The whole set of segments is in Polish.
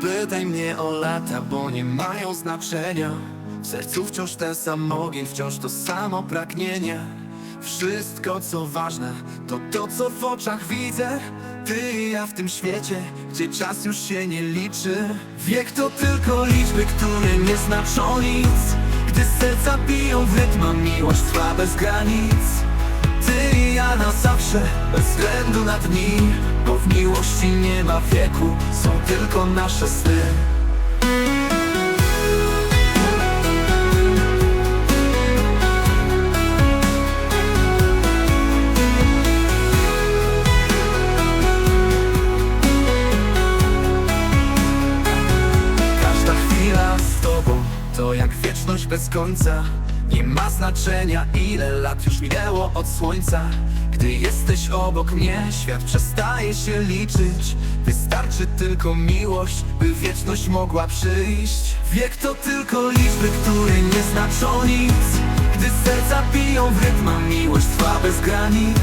pytaj mnie o lata, bo nie mają znaczenia. W sercu wciąż ten sam ogień, wciąż to samo pragnienie. Wszystko co ważne, to to co w oczach widzę. Ty i ja w tym świecie, gdzie czas już się nie liczy. Wiek to tylko liczby, które nie znaczą nic. Gdy serca biją w rytm, a miłość trwa bez granic ty i ja na zawsze, bez względu na dni Bo w miłości nie ma wieku, są tylko nasze sny. Każda chwila z tobą to jak wieczność bez końca Nie ma znaczenia ile lat już minęło od słońca. Gdy jesteś obok mnie świat przestaje się liczyć. Wystarczy tylko miłość by wieczność mogła przyjść. Wiek to tylko liczby, które nie znaczą nic. Gdy serca biją w rytm, a miłość trwa bez granic.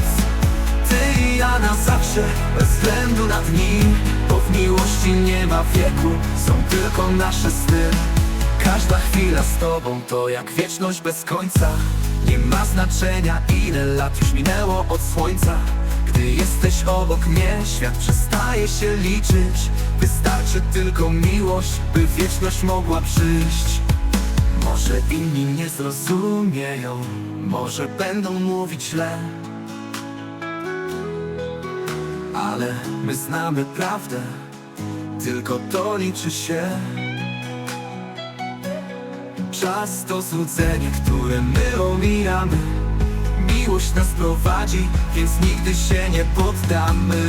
Ty i ja na zawsze, bez względu na dni. Bo w miłości nie ma wieku, są tylko nasze sny Każda chwila z tobą to jak wieczność bez końca. Nie ma znaczenia ile lat już minęło od słońca. Gdy jesteś obok mnie, świat przestaje się liczyć. Wystarczy tylko miłość, by wieczność mogła przyjść. Może inni nie zrozumieją, może będą mówić źle. Ale my znamy prawdę, tylko to liczy się. Czas to złudzenie, które my omijamy. Miłość nas prowadzi, więc nigdy się nie poddamy.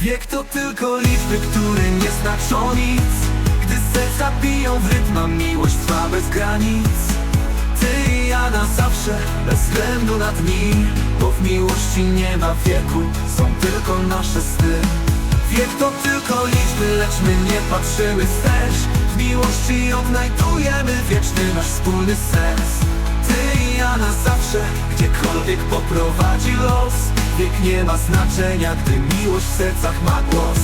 Wiek to tylko liczby, które nie znaczą nic. Gdy serca biją w rytm, a miłość trwa bez granic. Ty i ja na zawsze, bez względu na dni Bo w miłości nie ma wieku, są tylko nasze sny Wiek to tylko liczby, lecz my nie patrzymy wstecz. W miłości odnajdujemy wieczny nasz wspólny sens. Ty i ja na zawsze, gdziekolwiek poprowadzi los. Wiek nie ma znaczenia, gdy miłość w sercach ma głos